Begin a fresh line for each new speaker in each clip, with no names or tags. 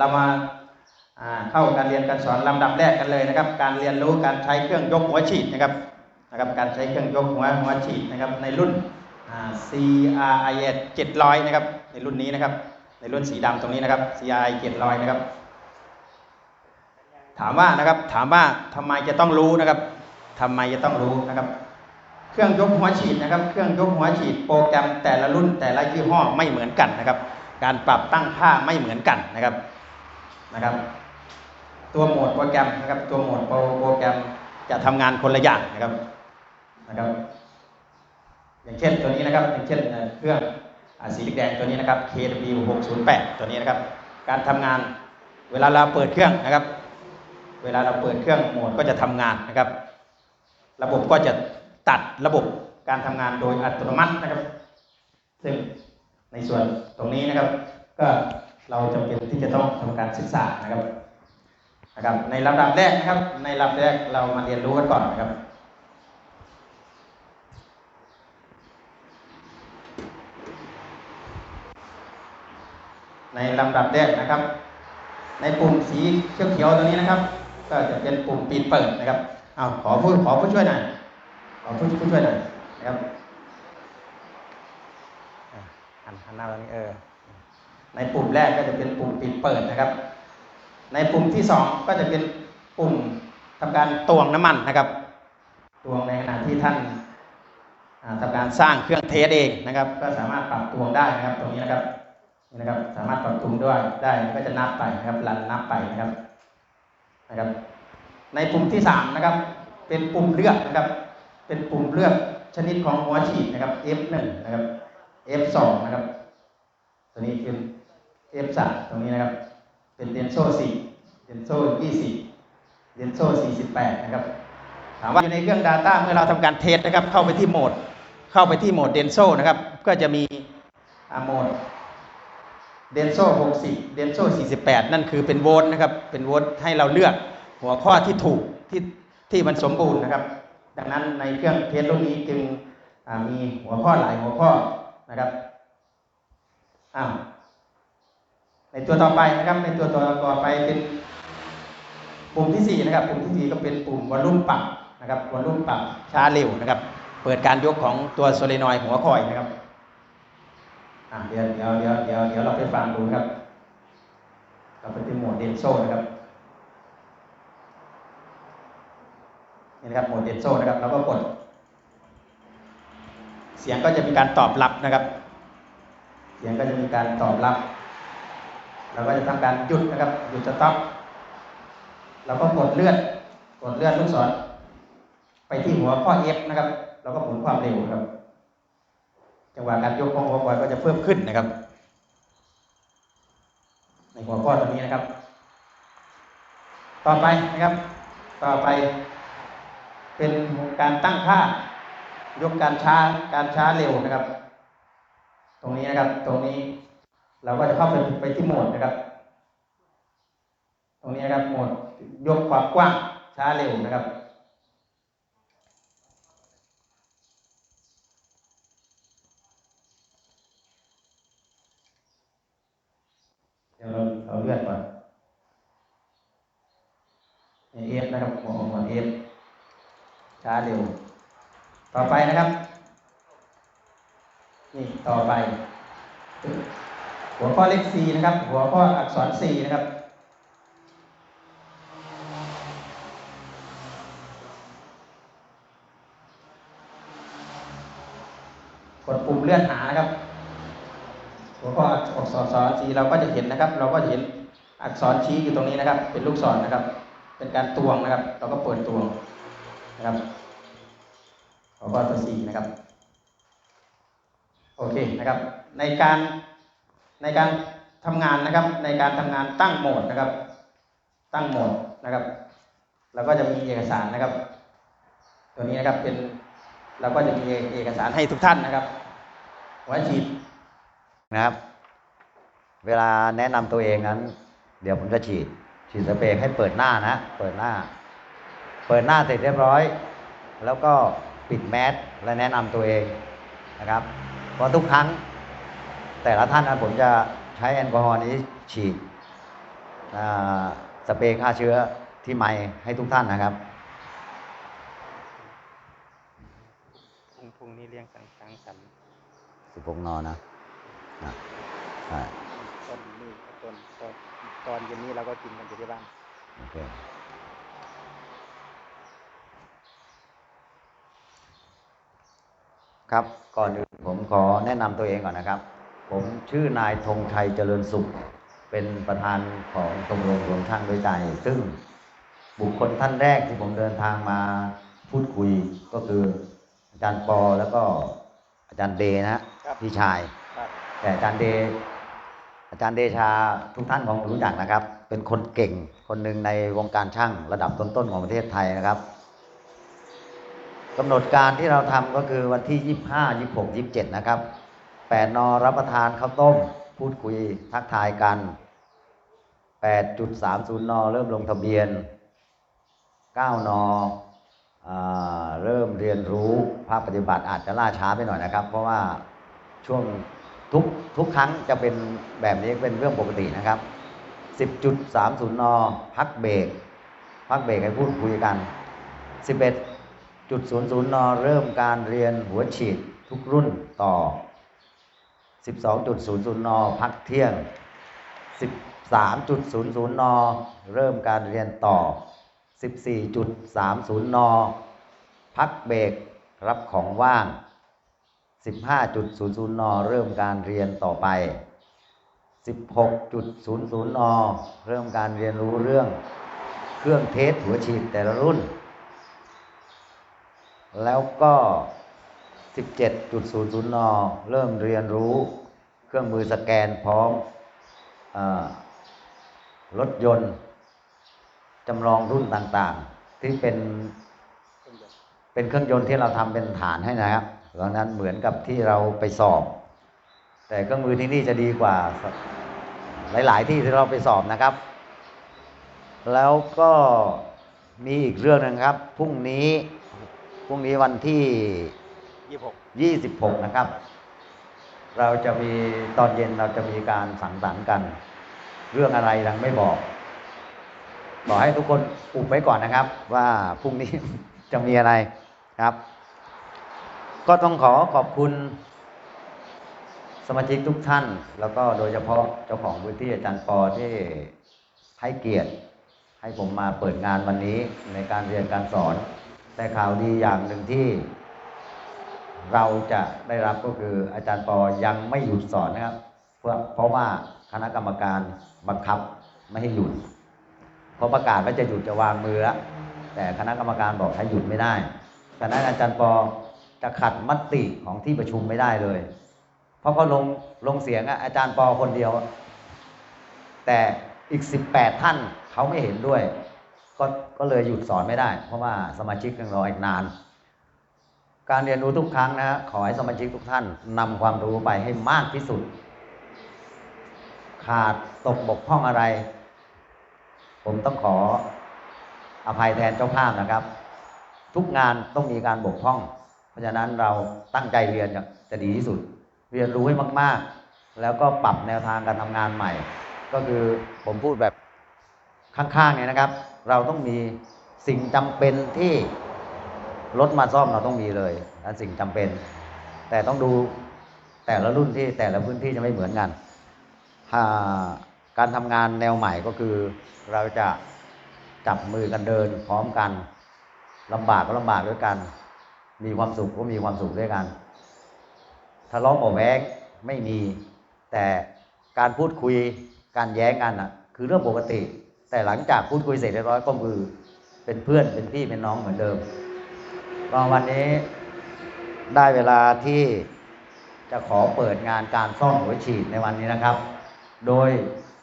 เรามาเข้าการเรียนการสอนลำดับแรกกันเลยนะครับ การเรียนรู้การใช้เครื่องยกหัวฉีดนะครับนะครับ การใช้เครื่องยกหัวหัวฉีดนะครับในรุ่น CRIS 700 นะครับ ในรุ่นนี้นะครับ ในรุ่นสีดำตรงนี้นะครับ CRI 700 นะครับ ถามว่านะครับถามว่าทำไมจะต้องรู้นะครับทำไมจะต้องรู้นะครับ เครื่องยกหัวฉีดนะครับ เครื่องยกหัวฉีดโปรแกรมแต่ละรุ่นแต่ละยี่ห้อไม่เหมือนกันนะครับ การปรับตั้งค่าไม่เหมือนกันนะครับ นะครับ ตัวโหมดโปรแกรมนะครับ ตัวโหมดโปรโปรแกรมจะทำงานคนละอย่างนะครับนะครับ อย่างเช่นตัวนี้นะครับ อย่างเช่นเครื่องสีแดงตัวนี้นะครับ KW 608ตัวนี้นะครับ การทำงานเวลาเราเปิดเครื่องนะครับ เวลาเราเปิดเครื่องโหมดก็จะทำงานนะครับ ระบบก็จะตัดระบบการทำงานโดยอัตโนมัตินะครับ ซึ่งในส่วนตรงนี้นะครับ ก็ เราจำเป็นที่จะต้องทำการศึกษานะครับนะครับ ในลำดับแรกนะครับ ในลำดับแรกเรามาเรียนรู้กันก่อนนะครับในลำดับแรกนะครับ ในปุ่มสีเขียวๆตัวนี้นะครับ ก็จะเป็นปุ่มปิดเปิดนะครับเอาขอผู้ขอผู้ช่วยหน่อยขอผู้ผู้ช่วยหน่อยนะครับหันหันหน้าตรงนี้เออ ในปุ่มแรกก็จะเป็นปุ่มปิดเปิดนะครับ ในปุ่มที่สองก็จะเป็นปุ่มทำการตวงน้ำมันนะครับ ตวงในขณะที่ท่านอ่าทำการสร้างเครื่องเทสเองนะครับ ก็สามารถปรับตวงได้นะครับ ตรงนี้นะครับนี่นะครับ สามารถปรับปรุงด้วยได้ก็จะนับไปนะครับรันนับไปนะครับนะครับ ในปุ่มที่สามนะครับ เป็นปุ่มเลือกนะครับ เป็นปุ่มเลือกชนิดของหัวฉีดนะครับ F1 นะครับ F2 นะครับ ตัวนี้เป็น F3 ตรงนี้นะครับ เป็นเดนโซ่4เดนโซ่20เดนโซ่48นะครับ ถามว่าอยู่ในเครื่อง Data เมื่อเราทำการเทสนะครับ เข้าไปที่โหมด เข้าไปที่โหมดเดนโซ่นะครับ ก็จะมีโหมดเดนโซ่60เดนโซ่48นั่นคือเป็นโวลต์นะครับ เป็นโวลต์ให้เราเลือกหัวข้อที่ถูกที่ที่มันสมบูรณ์นะครับ ดังนั้นในเครื่องเทสรุ่นนี้จึงมีหัวข้อหลายหัวข้อนะครับอ้าว ในตัวต่อไปนะครับ ในตัวต่อไปเป็นปุ่มที่ 4 นะครับ ปุ่มที่ 4 ก็เป็นปุ่มวอลลุ่มปรับนะครับวอลลุ่มปรับช้าเร็วนะครับ เปิดการยกของตัวโซเลนอยด์หัวคอยนะครับอะเดี๋ยวเดี๋ยวเดี๋ยวเดี๋ยวเดี๋ยวเราไปฟังดูครับ เราไปที่โหมดเดนโซนะครับนี่นะครับโหมดเดนโซนะครับเราก็กด เสียงก็จะมีการตอบรับนะครับ เสียงก็จะมีการตอบรับ เราก็จะทำการหยุดนะครับหยุดสต็อปเราก็กดเลื่อนกดเลื่อนลูกศร ไปที่หัวข้อ F นะครับ เราก็หมุนความเร็วครับ จังหวะการยกของหัวบอยก็จะเพิ่มขึ้นนะครับ ในหัวข้อตรงนี้นะครับ ต่อไปนะครับ ต่อไป เป็นการตั้งค่ายกการช้าการช้าเร็วนะครับ ตรงนี้นะครับตรงนี้ เราก็จะเข้าไปไปที่โหมดนะครับ ตรงนี้นะครับโหมดยกความกว้างช้าเร็วนะครับ เดี๋ยวเราเราเลื่อนก่อนเอฟนะครับหัวหัวเอฟช้าเร็ว ต่อไปนะครับ นี่ต่อไป หัวข้อเลข C นะครับ หัวข้ออักษร C นะครับ กดปุ่มเลื่อนหานะครับ หัวข้ออักษรสอนสีเราก็จะเห็นนะครับ เราก็เห็นอักษรชี้อยู่ตรงนี้นะครับ เป็นลูกศรนะครับ เป็นการตวงนะครับ เราก็เปิดตวงนะครับหัวข้อตัวสี่นะครับ โอเคนะครับ ในการ ในการทำงานนะครับ ในการทำงานตั้งโหมดนะครับ ตั้งโหมดนะครับเราก็จะมีเอกสารนะครับ ตัวนี้นะครับเป็นเราก็จะมีเอกสารให้ทุกท่านนะครับไว้ฉีด
นะครับ เวลาแนะนำตัวเองนั้น เดี๋ยวผมจะฉีด ฉีดสเปรย์ให้เปิดหน้านะ เปิดหน้า เปิดหน้าเสร็จเรียบร้อย แล้วก็ปิดแมสและแนะนำตัวเองนะครับเพราะทุกครั้ง แต่ละท่านนะผมจะใช้แอลกอฮอล์นี้ฉีดอ่าสเปรย์ฆ่าเชื้อที่ไม้ให้ทุกท่านนะครับ
พรุ่งพรุ่งนี้เลี้ยงสังสังสรรค์
สิบหกนอนะนะใช่
ต้นนี่ต้นตอนตอนเย็นนี้เราก็กินกันอยู่ที่บ้าน
โอเคครับก่อนอื่นผมขอแนะนำตัวเองก่อนนะครับ ผมชื่อนายธงชัยเจริญสุข เป็นประธานของชมรมรวมช่างด้วยใจ ซึ่งบุคคลท่านแรกที่ผมเดินทางมาพูดคุยก็คืออาจารย์ปอแล้วก็อาจารย์เดนะฮะ
ครับ
พี่ชาย
ครับ
แต่อาจารย์เด อาจารย์เดชาทุกท่านคงรู้จักนะครับ เป็นคนเก่งคนหนึ่งในวงการช่างระดับต้นๆของประเทศไทยนะครับกำหนดการที่เราทำก็คือวันที่ 25 26 27 นะครับ 8นอรับประทานข้าวต้ม พูดคุยทักทายกัน 8.30 น เริ่มลงทะเบียน 9นอเริ่มเรียนรู้ภาคปฏิบัติอาจจะล่าช้าไปหน่อยนะครับ เพราะว่าช่วงทุกทุกครั้งจะเป็นแบบนี้เป็นเรื่องปกตินะครับ 10.30 น พักเบรกพักเบรกให้พูดคุยกัน 11.00 น เริ่มการเรียนหัวฉีดทุกรุ่นต่อ 12.00 น พักเที่ยง 13.00 น เริ่มการเรียนต่อ 14.30 น พักเบรกรับของว่าง 15.00 น เริ่มการเรียนต่อไป 16.00 น เริ่มการเรียนรู้เรื่องเครื่องเทสหัวฉีดแต่ละรุ่น แล้วก็ 17.00นเริ่มเรียนรู้เครื่องมือสแกนพร้อมอรถยนต์จำลองรุ่นต่างๆ ที่เป็น
เป็
นเครื่องยนต์ที่เราทำเป็นฐานให้นะครับดังนั้นเหมือนกับที่เราไปสอบ แต่เครื่องมือที่นี่จะดีกว่าหลาย ๆ ที่ที่เราไปสอบนะครับ แล้วก็มีอีกเรื่องหนึงครับพรุ่งนี้พรุ่งนี้วันที่
ยี่สิบหก
26นะครับ เราจะมีตอนเย็นเราจะมีการสังสรรค์กัน เรื่องอะไรยังไม่บอกบอกให้ทุกคนอุบไว้ก่อนนะครับ ว่าพรุ่งนี้จะมีอะไรครับ ก็ต้องขอขอบคุณสมาชิกทุกท่าน แล้วก็โดยเฉพาะเจ้าของพื้นที่อาจารย์ปอที่ให้เกียรติให้ผมมาเปิดงานวันนี้ในการเรียนการสอน แต่ข่าวดีอย่างหนึ่งที่ เราจะได้รับก็คืออาจารย์ปอยังไม่หยุดสอนนะครับ เพราะเพราะว่าคณะกรรมการบังคับไม่ให้หยุดเพอประกาศว่าจะหยุดจะวางมือแล้วแต่คณะกรรมการบอกให้หยุดไม่ได้ฉะนั้นอาจารย์ปอจะขัดมติของที่ประชุมไม่ได้เลย เพราะเขาลงลงเสียงอะอาจารย์ปอคนเดียว แต่อีก 18 ท่านเขาไม่เห็นด้วย ก็ก็เลยหยุดสอนไม่ได้ เพราะว่าสมาชิกยังรออีกนาน การเรียนรู้ทุกครั้งนะ ขอให้สมาชิกทุกท่านนำความรู้ไปให้มากที่สุด ขาดตกบกพร่องอะไร ผมต้องขออภัยแทนเจ้าภาพนะครับ ทุกงานต้องมีการบกพร่อง เพราะฉะนั้นเราตั้งใจเรียนจะจะดีที่สุด เรียนรู้ให้มาก ๆ แล้วก็ปรับแนวทางการทำงานใหม่ ก็คือผมพูดแบบข้างๆเนี่ยนะครับ เราต้องมีสิ่งจำเป็นที่ รถมาซ่อมเราต้องมีเลยนั่นสิ่งจำเป็น แต่ต้องดูแต่ละรุ่นที่แต่ละพื้นที่จะไม่เหมือนกันาการทำงานแนวใหม่ก็คือ เราจะจับมือกันเดินพร้อมกันลำบากก็ลำบากด้วยกัน มีความสุขก็มีความสุขด้วยกันทะเลาะเบาะแว้งไม่มี แต่การพูดคุยการแย้งกันนะคือเรื่องปกติ แต่หลังจากพูดคุยเสร็จเรียบร้อยก็คือเป็นเพื่อนเป็นพี่เป็นน้องเหมือนเดิม ก็วันนี้ได้เวลาที่จะขอเปิดงานการซ่อมหัวฉีดในวันนี้นะครับ โดย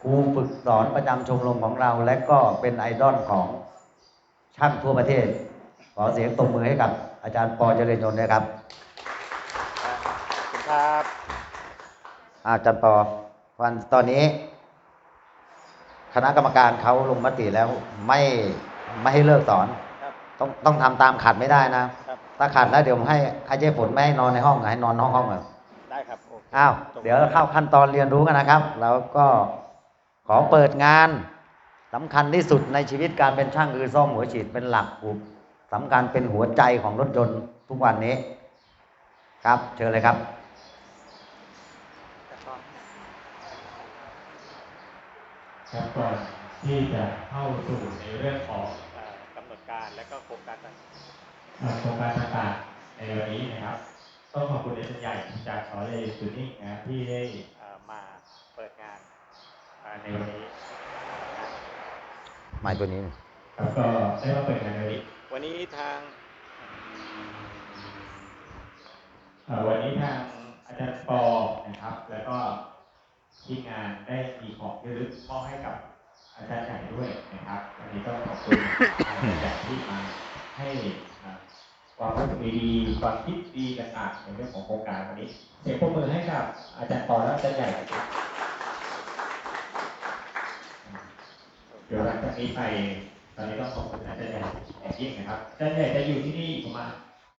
ครูฝึกสอนประจำชมรมของเรา และก็เป็นไอดอลของช่างทั่วประเทศ ขอเสียงตบมือให้กับ อาจารย์ปอเจริญยนต์ด้วยครับ
ขอบคุณครับ
อาจารย์ปอวันตอนนี้ คณะกรรมการเขาลงมติแล้วไม่ไม่ให้เลิกสอน
ครับ
ต้องต้องทำตามขัดไม่ได้นะ
ครับ
ถ้าขัดแล้วเดี๋ยวผมให้ให้เจ๊ฝนไม่ให้นอนในห้องให้นอนนอกห้องเลย
ได้ครับโอเค
อ้าวเดี๋ยวเข้าขั้นตอนเรียนรู้กันนะครับ แล้วก็ขอเปิดงานสำคัญที่สุดในชีวิตการเป็นช่างคือซ่อมหัวฉีดเป็นหลักอุปสำคัญเป็นหัวใจของรถยนต์ทุกวันนี้ ครับเชิญเลยครับ
ครับก่อนที่จะเข้าสู่ในเรื่องของ และก็โครงการต่างเอ่อโครงการต่างๆในวันนี้นะครับ ต้องขอบคุณอาจารย์ใหญ่จากสอเลยสุนิ่งนะที่ได้เอ่อมาเปิดงานเอ่อในวันนี้
ไม้ตัวนี้
ครับก็ได้มาเปิดงานในวันนี้วันนี้ทางเอ่อวันนี้ทางอาจารย์ปอนะครับ แล้วก็ทีมงานได้มีของที่ระลึกมอบให้กับ อาจารย์ใหญ่ด้วยนะครับวันนี้ก็ขอบคุณอาจารย์ใหญ่ที่มาให้ความรู้สึกดีๆความคิดดีต่างๆในเรื่องของโครงการวันนี้เสียงปรบมือให้กับอาจารย์ปอและอาจารย์ใหญ่ครับเดี๋ยวหลังจากนี้ไปตอนนี้ต้องขอบคุณอาจารย์ใหญ่อย่างยิ่งนะครับอาจารย์ใหญ่จะอยู่ที่นี่ประมาณ